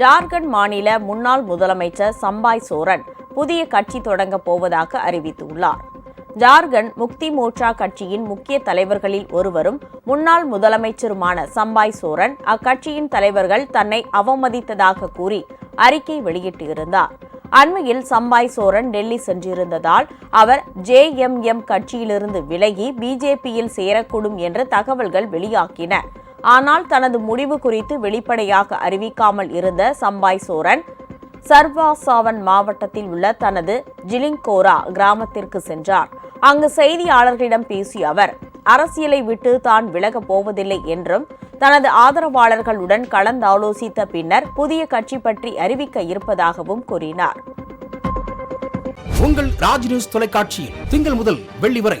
ஜார்க்கண்ட் மாநில முன்னாள் முதலமைச்சர் சம்பாய் சோரன் புதிய கட்சி தொடங்கப் போவதாக அறிவித்துள்ளார். ஜார்க்கண்ட் முக்தி மோர்ச்சா கட்சியின் முக்கிய தலைவர்களில் ஒருவரும் முன்னாள் முதலமைச்சருமான சம்பாய் சோரன் அக்கட்சியின் தலைவர்கள் தன்னை அவமதித்ததாக கூறி அறிக்கை வெளியிட்டிருந்தார். அண்மையில் சம்பாய் சோரன் டெல்லி சென்றிருந்ததால் அவர் ஜேஎம்எம் கட்சியிலிருந்து விலகி பிஜேபியில் சேரக்கூடும் என்ற தகவல்கள் வெளியாகின. ஆனால் தனது முடிவு குறித்து வெளிப்படையாக அறிவிக்காமல் இருந்த சம்பாய் சோரன் சர்வாசாவன் மாவட்டத்தில் உள்ள தனது ஜிலிங்கோரா கிராமத்திற்கு சென்றார். அங்கு செய்தியாளர்களிடம் பேசிய அவர் அரசியலை விட்டு தான் விலகப் போவதில்லை என்றும் தனது ஆதரவாளர்களுடன் கலந்தாலோசித்த பின்னர் புதிய கட்சி பற்றி அறிவிக்க இருப்பதாகவும் கூறினார். உங்கள் ராஜ் நியூஸ் தொலைக்காட்சியில் திங்கள் முதல் வெள்ளி வரை